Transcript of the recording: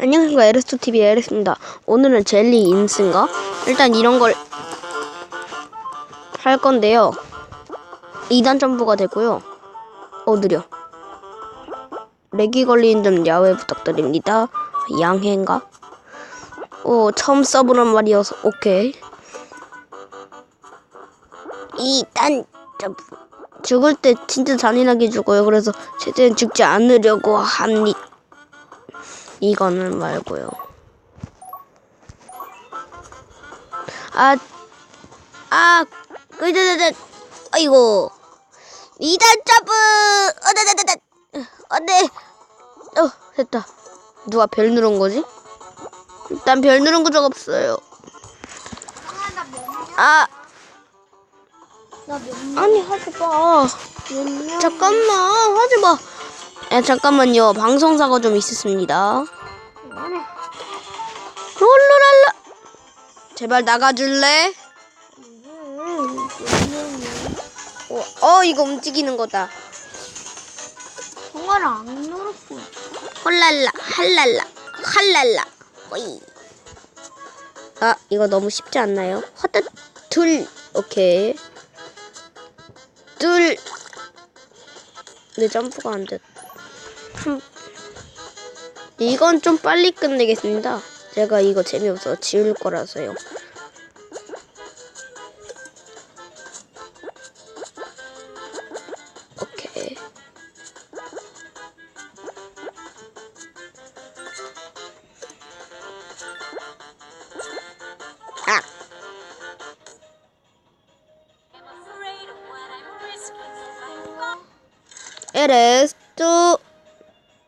안녕하십니까 에르스토TV의 에르스입니다. 오늘은 젤리 인스인가? 일단 이런 걸 할 건데요. 2단 점프가 되고요. 어 느려. 렉이 걸리는 점 야외 부탁드립니다. 양해인가? 오 처음 써보는 말이어서 오케이. 2단 점프 죽을 때 진짜 잔인하게 죽어요. 그래서 최대한 죽지 않으려고 합니다 이거는 말고요. 아, 아, 으드드드, 아이고, 이단 점프, 어드드드드, 안돼, 어, 됐다. 누가 별 누른 거지? 난 별 누른 거 적 없어요. 아, 아니 하지 마. 잠깐만 하지 마. 야, 잠깐만요. 방송 사고 좀 있었습니다. 롤러랄라. 제발 나가줄래? 어, 어, 이거 움직이는 거다. 통화를 안 눌렀어. 헐랄라, 할랄라, 할랄라. 오이. 아, 이거 너무 쉽지 않나요? 허뜻, 둘, 오케이. 둘. 내 점프가 안 됐. 한. 이건 좀 빨리 끝내겠습니다. 제가 이거 재미없어 지울 거라서요. 오케이. 아. 에레스토